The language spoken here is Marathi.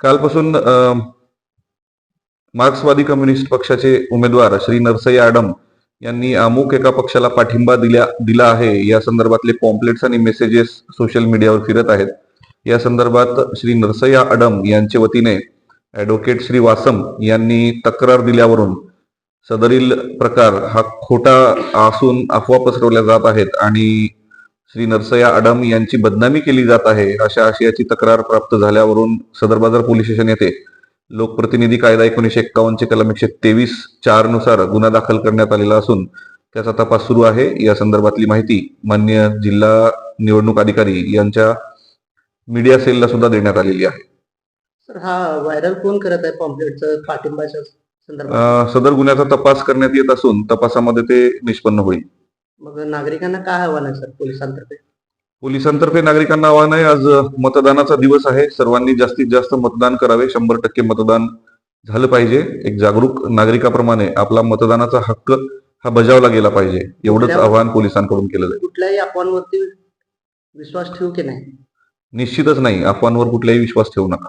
कालपासून मार्क्सवादी कम्युनिस्ट पक्षाचे उमेदवार श्री नरसई आडम यांनी अमुक एका पक्षाला पाठिंबा दिल्या दिला आहे. या संदर्भातले पॉम्पलेट्स आणि मेसेजेस सोशल मीडियावर फिरत आहेत. या संदर्भात श्री नरसय्या आडम यांच्या वतीने ऍडव्होकेट श्री वासम यांनी तक्रार दिल्यावरून सदरील प्रकार हा खोटा असून अफवा पसरवल्या जात आहेत आणि श्री नरसय्या आडम यांची बदनामी केली जात आहे अशा आशयाची तक्रार प्राप्त झाल्यावरून सदर बाजार पोलीस स्टेशन येथे लोकप्रतिनिधी कायदा एकोणीशे एक्कावन्नचे कलम एकशे तेवीस चारनुसार गुन्हा दाखल करण्यात आलेला असून त्याचा तपास सुरू आहे. या संदर्भातली माहिती मान्य जिल्हा निवडणूक अधिकारी यांच्या मीडिया सेलला सुद्धा देण्यात आलेली आहे. सर हा व्हायरल कोण करत आहे पॉम्पलेटचं पाठिंबाच्या संदर्भात? अं, सदर गुन्ह्याचा तपास करण्यात येत असून तपासामध्ये ते निष्पन्न होईल. मग नागरिकांना काय आव्हान आहे सर पोलिसांतर्फे? पोलिसांतर्फे नागरिकांना आवाहन आहे आज मतदानाचा दिवस आहे. सर्वांनी जास्तीत जास्त मतदान करावे. शंभर टक्के मतदान झालं पाहिजे. एक जागरूक नागरिकाप्रमाणे आपला मतदानाचा हक्क हा बजावला गेला पाहिजे. एवढंच आवाहन पोलिसांकडून केलं जाईल कुठल्याही अफवांवरती विश्वास ठेवू की नाही? निश्चितच नाही. अफवांवर कुठलाही विश्वास ठेवू नका.